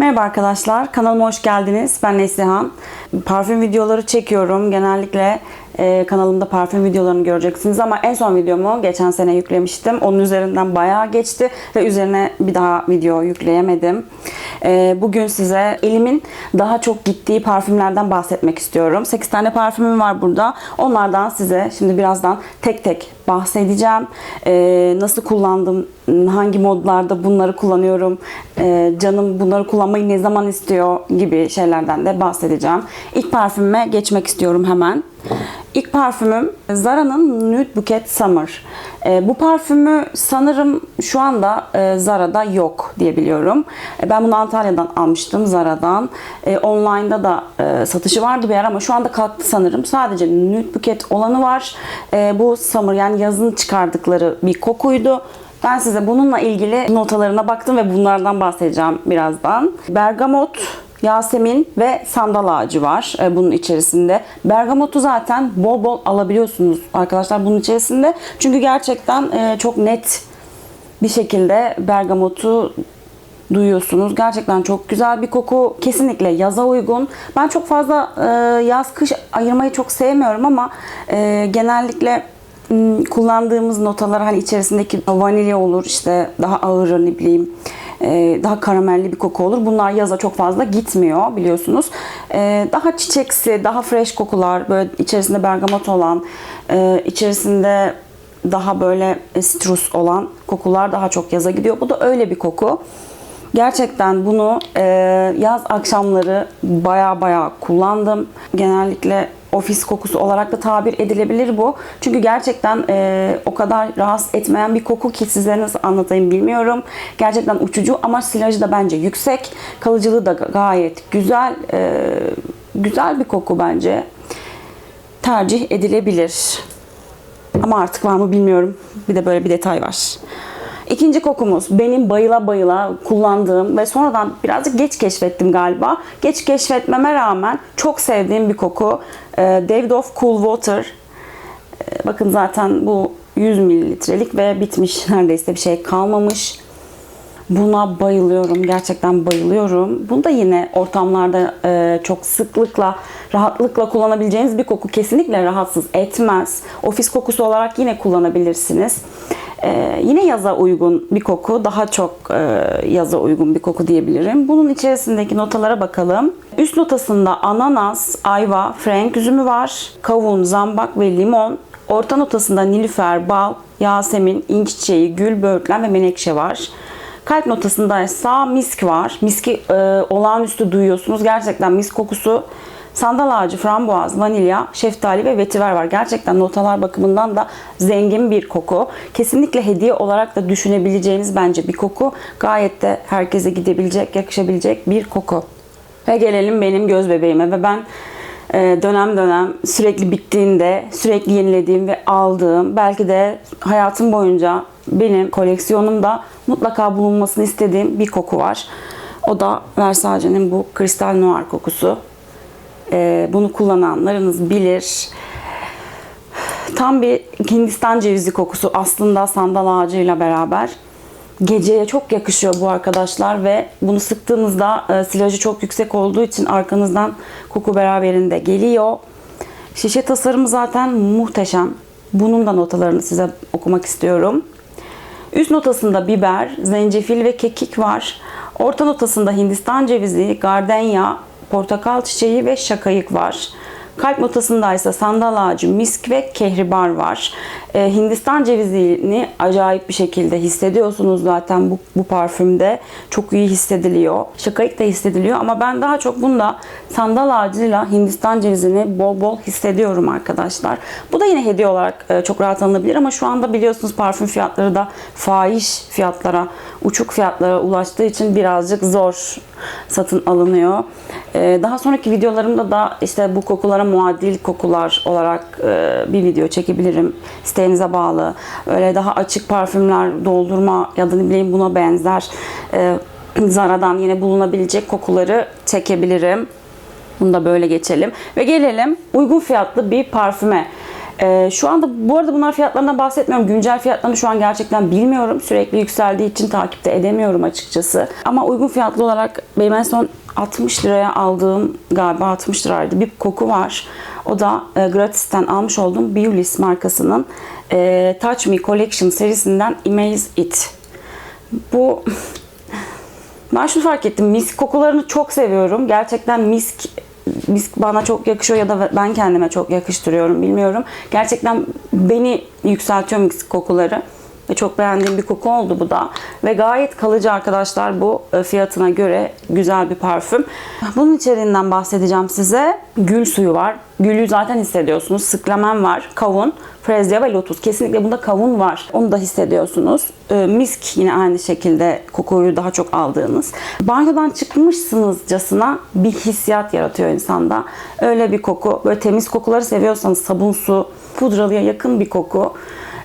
Merhaba arkadaşlar, kanalıma hoş geldiniz. Ben Neslihan. Parfüm videoları çekiyorum. Genellikle e, kanalımda parfüm videolarını göreceksiniz ama en son videomu geçen sene yüklemiştim. Onun üzerinden bayağı geçti ve üzerine bir daha video yükleyemedim. E, bugün size elimin daha çok gittiği parfümlerden bahsetmek istiyorum. 8 tane parfümüm var burada. Onlardan size şimdi birazdan tek tek bahsedeceğim. E, nasıl kullandım, hangi modlarda bunları kullanıyorum, e, canım bunları kullanmayı ne zaman istiyor gibi şeylerden de bahsedeceğim. İlk parfümüme geçmek istiyorum hemen. İlk parfümüm Zara'nın Nude Bouquet Summer. E, bu parfümü sanırım şu anda e, Zara'da yok diye biliyorum. E, ben bunu Antalya'dan almıştım Zara'dan. E, online'da da e, satışı vardı bir yer ama şu anda kalktı sanırım. Sadece Nude Bouquet olanı var. E, bu Summer yani yazın çıkardıkları bir kokuydu. Ben size bununla ilgili notalarına baktım ve bunlardan bahsedeceğim birazdan. Bergamot, Yasemin ve sandal ağacı var e, bunun içerisinde. Bergamotu zaten bol bol alabiliyorsunuz arkadaşlar bunun içerisinde. Çünkü gerçekten e, çok net bir şekilde bergamotu duyuyorsunuz. Gerçekten çok güzel bir koku. Kesinlikle yaza uygun. Ben çok fazla e, yaz kış ayırmayı çok sevmiyorum ama e, genellikle kullandığımız notalar hani içerisindeki vanilya olur işte daha ağır ne bileyim daha karamelli bir koku olur. Bunlar yaza çok fazla gitmiyor biliyorsunuz. E, daha çiçeksi, daha fresh kokular böyle içerisinde bergamot olan, e, içerisinde daha böyle citrus olan kokular daha çok yaza gidiyor. Bu da öyle bir koku. Gerçekten bunu e, yaz akşamları baya baya kullandım. Genellikle ofis kokusu olarak da tabir edilebilir bu. Çünkü gerçekten e, o kadar rahatsız etmeyen bir koku ki size nasıl anlatayım bilmiyorum. Gerçekten uçucu ama silajı da bence yüksek. Kalıcılığı da gayet güzel. E, güzel bir koku bence. Tercih edilebilir. Ama artık var mı bilmiyorum. Bir de böyle bir detay var. İkinci kokumuz benim bayıla bayıla kullandığım ve sonradan birazcık geç keşfettim galiba. Geç keşfetmeme rağmen çok sevdiğim bir koku. Ee, David of Cool Water. Ee, bakın zaten bu 100 mililitrelik ve bitmiş. Neredeyse bir şey kalmamış. Buna bayılıyorum. Gerçekten bayılıyorum. Bunu da yine ortamlarda e, çok sıklıkla, rahatlıkla kullanabileceğiniz bir koku. Kesinlikle rahatsız etmez. Ofis kokusu olarak yine kullanabilirsiniz. Ee, yine yaza uygun bir koku. Daha çok e, yaza uygun bir koku diyebilirim. Bunun içerisindeki notalara bakalım. Üst notasında ananas, ayva, frenk üzümü var. Kavun, zambak ve limon. Orta notasında nilüfer, bal, yasemin, inç çiçeği, gül, böğürtlen ve menekşe var. Kalp notasında ise misk var. Miski e, olağanüstü duyuyorsunuz. Gerçekten misk kokusu Sandal ağacı, frambuaz, vanilya, şeftali ve vetiver var. Gerçekten notalar bakımından da zengin bir koku. Kesinlikle hediye olarak da düşünebileceğiniz bence bir koku. Gayet de herkese gidebilecek, yakışabilecek bir koku. Ve gelelim benim göz bebeğime ve ben e, dönem dönem sürekli bittiğinde sürekli yenilediğim ve aldığım belki de hayatım boyunca benim koleksiyonumda mutlaka bulunmasını istediğim bir koku var. O da Versace'nin bu kristal noir kokusu. Ee, bunu kullananlarınız bilir. Tam bir Hindistan cevizi kokusu aslında sandal ağacıyla beraber. Geceye çok yakışıyor bu arkadaşlar ve bunu sıktığınızda e, silajı çok yüksek olduğu için arkanızdan koku beraberinde geliyor. Şişe tasarımı zaten muhteşem. Bunun da notalarını size okumak istiyorum. Üst notasında biber, zencefil ve kekik var. Orta notasında Hindistan cevizi, gardenya, portakal çiçeği ve şakayık var. Kalp notasında ise sandal ağacı, misk ve kehribar var. Ee, Hindistan cevizini acayip bir şekilde hissediyorsunuz zaten bu, bu parfümde. Çok iyi hissediliyor. Şakayık da hissediliyor ama ben daha çok bunda sandal ağacıyla Hindistan cevizini bol bol hissediyorum arkadaşlar. Bu da yine hediye olarak e, çok rahat alınabilir ama şu anda biliyorsunuz parfüm fiyatları da fahiş fiyatlara, uçuk fiyatlara ulaştığı için birazcık zor satın alınıyor. Ee, daha sonraki videolarımda da işte bu kokulara muadil kokular olarak e, bir video çekebilirim. İsteğinize bağlı. Öyle daha açık parfümler doldurma ya da ne bileyim buna benzer e, Zara'dan yine bulunabilecek kokuları çekebilirim. Bunu da böyle geçelim. Ve gelelim uygun fiyatlı bir parfüme. Ee, şu anda bu arada bunlar fiyatlarından bahsetmiyorum. Güncel fiyatlarını şu an gerçekten bilmiyorum. Sürekli yükseldiği için takipte edemiyorum açıkçası. Ama uygun fiyatlı olarak benim en son 60 liraya aldığım galiba 60 liraydı bir koku var. O da e, Gratis'ten almış olduğum Beulis markasının e, Touch Me Collection serisinden Amaze It. Bu ben şunu fark ettim. Misk kokularını çok seviyorum. Gerçekten misk misk bana çok yakışıyor ya da ben kendime çok yakıştırıyorum bilmiyorum. Gerçekten beni yükseltiyor misk kokuları. Ve çok beğendiğim bir koku oldu bu da. Ve gayet kalıcı arkadaşlar bu e, fiyatına göre güzel bir parfüm. Bunun içeriğinden bahsedeceğim size. Gül suyu var. Gülü zaten hissediyorsunuz. Sıklamen var. Kavun, frezya ve lotus. Kesinlikle bunda kavun var. Onu da hissediyorsunuz. E, misk yine aynı şekilde kokuyu daha çok aldığınız. Banyodan çıkmışsınızcasına bir hissiyat yaratıyor insanda. Öyle bir koku. Böyle temiz kokuları seviyorsanız sabunsu, pudralıya yakın bir koku.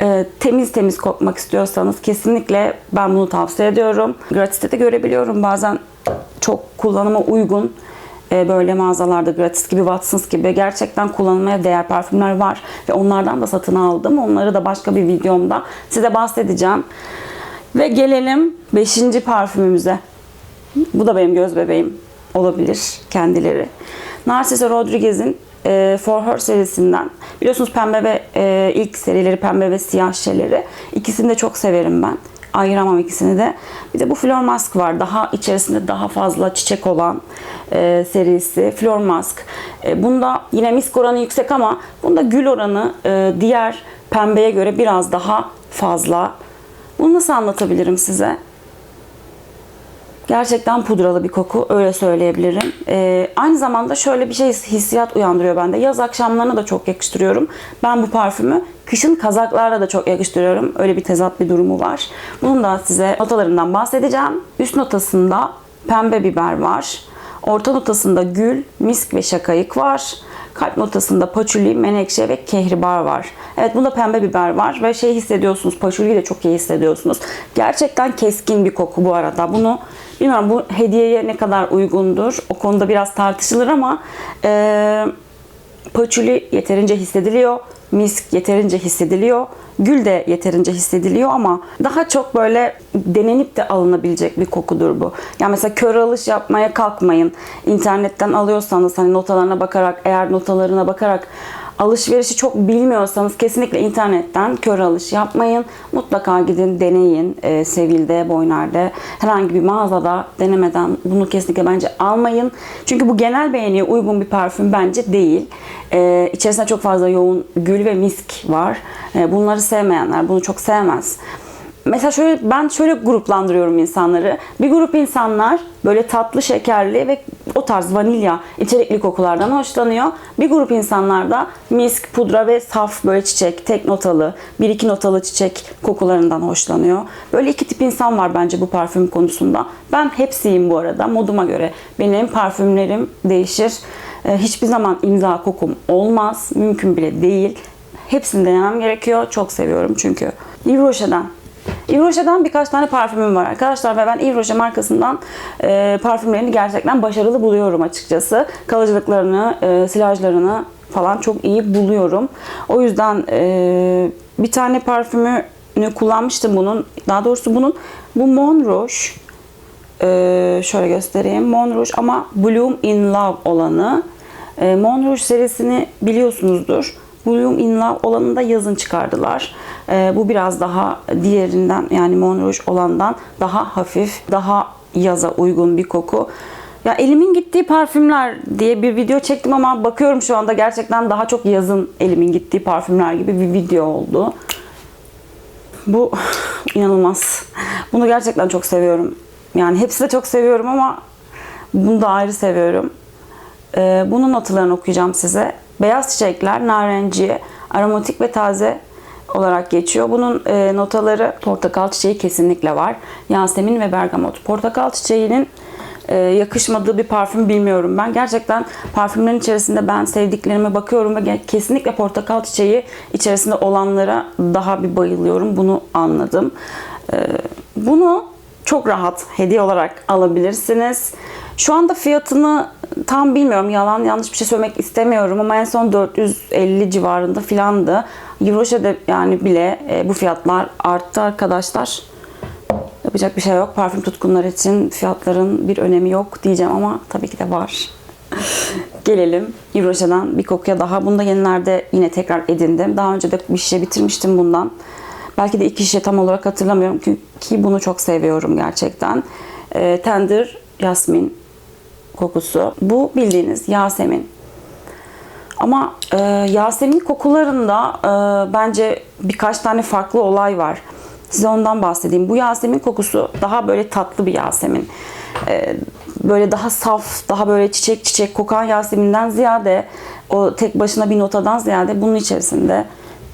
E, temiz temiz kokmak istiyorsanız kesinlikle ben bunu tavsiye ediyorum. Gratis'te de görebiliyorum bazen çok kullanıma uygun e, böyle mağazalarda gratis gibi Watsons gibi gerçekten kullanılmaya değer parfümler var ve onlardan da satın aldım. Onları da başka bir videomda size bahsedeceğim. Ve gelelim 5. parfümümüze. Bu da benim göz bebeğim olabilir kendileri. Narciso Rodriguez'in e, For Her serisinden. Biliyorsunuz pembe ve e, ilk serileri pembe ve siyah şişeleri. İkisini de çok severim ben. Ayıramam ikisini de. Bir de bu Flor Mask var. Daha içerisinde daha fazla çiçek olan e, serisi. Flor Mask. E, bunda yine misk oranı yüksek ama bunda gül oranı e, diğer pembeye göre biraz daha fazla. Bunu nasıl anlatabilirim size? Gerçekten pudralı bir koku öyle söyleyebilirim. Ee, aynı zamanda şöyle bir şey hissiyat uyandırıyor bende. Yaz akşamlarına da çok yakıştırıyorum. Ben bu parfümü kışın kazaklarla da çok yakıştırıyorum. Öyle bir tezat bir durumu var. Bunun da size notalarından bahsedeceğim. Üst notasında pembe biber var. Orta notasında gül, misk ve şakayık var. Kalp notasında paçuli, menekşe ve kehribar var. Evet bunda pembe biber var ve şey hissediyorsunuz. Paçuliyi de çok iyi hissediyorsunuz. Gerçekten keskin bir koku bu arada. Bunu bilmiyorum bu hediyeye ne kadar uygundur. O konuda biraz tartışılır ama e, paçuli yeterince hissediliyor. Misk yeterince hissediliyor. Gül de yeterince hissediliyor ama daha çok böyle denenip de alınabilecek bir kokudur bu. Yani mesela kör alış yapmaya kalkmayın. İnternetten alıyorsanız hani notalarına bakarak eğer notalarına bakarak alışverişi çok bilmiyorsanız kesinlikle internetten kör alış yapmayın. Mutlaka gidin deneyin. E, Sevil'de, Boyner'de herhangi bir mağazada denemeden bunu kesinlikle bence almayın. Çünkü bu genel beğeniye uygun bir parfüm bence değil. E, içerisinde çok fazla yoğun gül ve misk var. E, bunları sevmeyenler bunu çok sevmez. Mesela şöyle ben şöyle gruplandırıyorum insanları. Bir grup insanlar böyle tatlı, şekerli ve o tarz vanilya içerikli kokulardan hoşlanıyor. Bir grup insanlar da misk, pudra ve saf böyle çiçek, tek notalı, bir iki notalı çiçek kokularından hoşlanıyor. Böyle iki tip insan var bence bu parfüm konusunda. Ben hepsiyim bu arada moduma göre. Benim parfümlerim değişir. Ee, Hiçbir zaman imza kokum olmaz. Mümkün bile değil. Hepsini denemem gerekiyor. Çok seviyorum çünkü. Yves Rocher'den Yves Rocher'dan birkaç tane parfümüm var arkadaşlar ve ben Yves Rocher markasından e, parfümlerini gerçekten başarılı buluyorum açıkçası. Kalıcılıklarını, e, silajlarını falan çok iyi buluyorum. O yüzden e, bir tane parfümünü kullanmıştım bunun. Daha doğrusu bunun bu Mon Rouge ee, şöyle göstereyim. Mon Rouge ama Bloom in Love olanı. Ee, Mon Rouge serisini biliyorsunuzdur. Bloom in Love olanını da yazın çıkardılar. Ee, bu biraz daha diğerinden yani Mon olandan daha hafif, daha yaza uygun bir koku. Ya elimin gittiği parfümler diye bir video çektim ama bakıyorum şu anda gerçekten daha çok yazın elimin gittiği parfümler gibi bir video oldu. Bu inanılmaz. Bunu gerçekten çok seviyorum. Yani hepsi de çok seviyorum ama bunu da ayrı seviyorum. Ee, bunun notalarını okuyacağım size. Beyaz çiçekler, narenciye, aromatik ve taze olarak geçiyor. Bunun e, notaları portakal çiçeği kesinlikle var. Yasemin ve bergamot. Portakal çiçeğinin e, yakışmadığı bir parfüm bilmiyorum ben. Gerçekten parfümlerin içerisinde ben sevdiklerime bakıyorum ve kesinlikle portakal çiçeği içerisinde olanlara daha bir bayılıyorum. Bunu anladım. E, bunu çok rahat hediye olarak alabilirsiniz. Şu anda fiyatını tam bilmiyorum yalan yanlış bir şey söylemek istemiyorum ama en son 450 civarında filandı. Euroşe'de yani bile e, bu fiyatlar arttı arkadaşlar. Yapacak bir şey yok. Parfüm tutkunları için fiyatların bir önemi yok diyeceğim ama tabii ki de var. Gelelim Euroşe'den bir kokuya daha. Bunu da yenilerde yine tekrar edindim. Daha önce de bir şişe bitirmiştim bundan. Belki de iki şişe tam olarak hatırlamıyorum ki, bunu çok seviyorum gerçekten. E, tender Yasmin kokusu. Bu bildiğiniz Yasemin. Ama e, Yasemin kokularında e, bence birkaç tane farklı olay var. Size ondan bahsedeyim. Bu Yasemin kokusu daha böyle tatlı bir Yasemin. E, böyle daha saf, daha böyle çiçek çiçek kokan Yasemin'den ziyade o tek başına bir notadan ziyade bunun içerisinde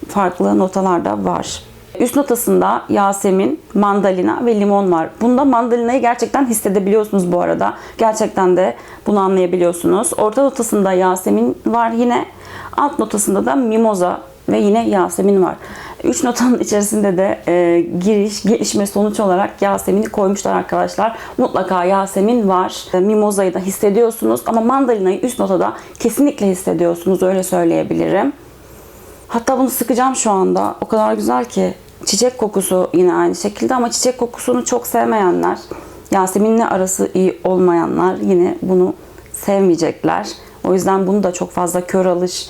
farklı notalar da var. Üst notasında Yasemin, mandalina ve limon var. Bunda mandalinayı gerçekten hissedebiliyorsunuz bu arada. Gerçekten de bunu anlayabiliyorsunuz. Orta notasında Yasemin var yine. Alt notasında da mimoza ve yine Yasemin var. Üç notanın içerisinde de e, giriş, gelişme sonuç olarak Yasemin'i koymuşlar arkadaşlar. Mutlaka Yasemin var. E, mimozayı da hissediyorsunuz ama mandalinayı üst notada kesinlikle hissediyorsunuz öyle söyleyebilirim. Hatta bunu sıkacağım şu anda. O kadar güzel ki. Çiçek kokusu yine aynı şekilde ama çiçek kokusunu çok sevmeyenler, Yasemin'le arası iyi olmayanlar yine bunu sevmeyecekler. O yüzden bunu da çok fazla kör alış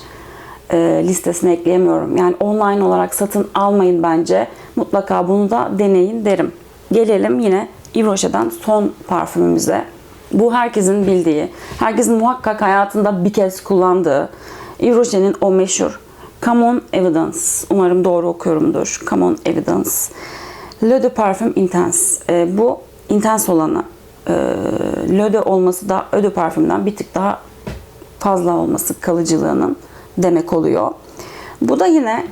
e, listesine ekleyemiyorum. Yani online olarak satın almayın bence. Mutlaka bunu da deneyin derim. Gelelim yine Yves Rocher'den son parfümümüze. Bu herkesin bildiği, herkesin muhakkak hayatında bir kez kullandığı Yves Rocher'in o meşhur Come on Evidence. Umarım doğru okuyorumdur. Come on Evidence. Le de Parfum Intense. E, bu intense olanı. E, Le de olması da Eau de Parfüm'den bir tık daha fazla olması kalıcılığının demek oluyor. Bu da yine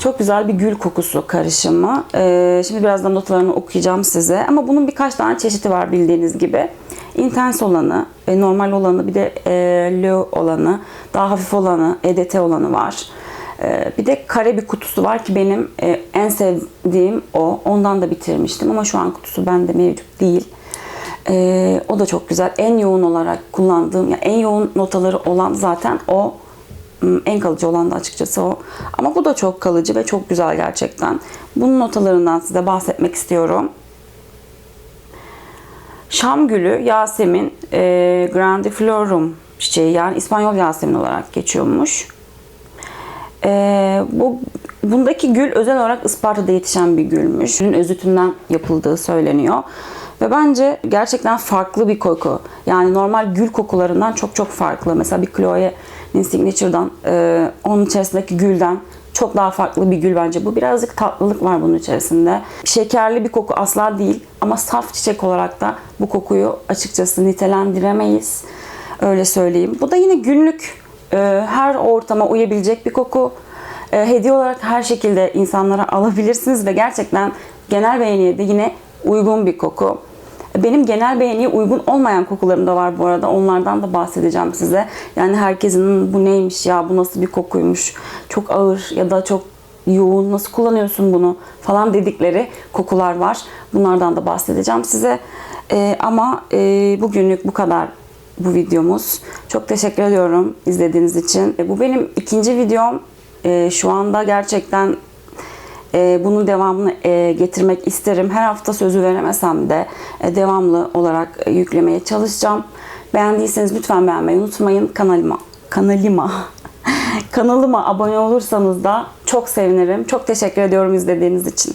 çok güzel bir gül kokusu karışımı. Ee, şimdi birazdan notalarını okuyacağım size. Ama bunun birkaç tane çeşidi var bildiğiniz gibi. Intense olanı, e, normal olanı, bir de e, low olanı, daha hafif olanı, EDT olanı var. E, bir de kare bir kutusu var ki benim e, en sevdiğim o. Ondan da bitirmiştim ama şu an kutusu bende mevcut değil. E, o da çok güzel. En yoğun olarak kullandığım, yani en yoğun notaları olan zaten o en kalıcı olan da açıkçası o. Ama bu da çok kalıcı ve çok güzel gerçekten. Bunun notalarından size bahsetmek istiyorum. Şam gülü, Yasemin, e, grandiflorum çiçeği yani İspanyol Yasemin olarak geçiyormuş. E, bu Bundaki gül özel olarak Isparta'da yetişen bir gülmüş. Gülün özütünden yapıldığı söyleniyor. Ve bence gerçekten farklı bir koku. Yani normal gül kokularından çok çok farklı. Mesela bir Chloe'nin Signature'dan, e, onun içerisindeki gülden çok daha farklı bir gül bence. Bu birazcık tatlılık var bunun içerisinde. Şekerli bir koku asla değil ama saf çiçek olarak da bu kokuyu açıkçası nitelendiremeyiz. Öyle söyleyeyim. Bu da yine günlük e, her ortama uyabilecek bir koku. E, hediye olarak her şekilde insanlara alabilirsiniz ve gerçekten genel beğeniye de yine uygun bir koku. Benim genel beğeniye uygun olmayan kokularım da var bu arada. Onlardan da bahsedeceğim size. Yani herkesin bu neymiş ya, bu nasıl bir kokuymuş, çok ağır ya da çok yoğun, nasıl kullanıyorsun bunu falan dedikleri kokular var. Bunlardan da bahsedeceğim size. Ee, ama e, bugünlük bu kadar bu videomuz. Çok teşekkür ediyorum izlediğiniz için. Bu benim ikinci videom. E, şu anda gerçekten e, bunun devamını e, getirmek isterim. Her hafta sözü veremesem de e, devamlı olarak yüklemeye çalışacağım. Beğendiyseniz lütfen beğenmeyi unutmayın. Kanalıma kanalıma kanalıma abone olursanız da çok sevinirim. Çok teşekkür ediyorum izlediğiniz için.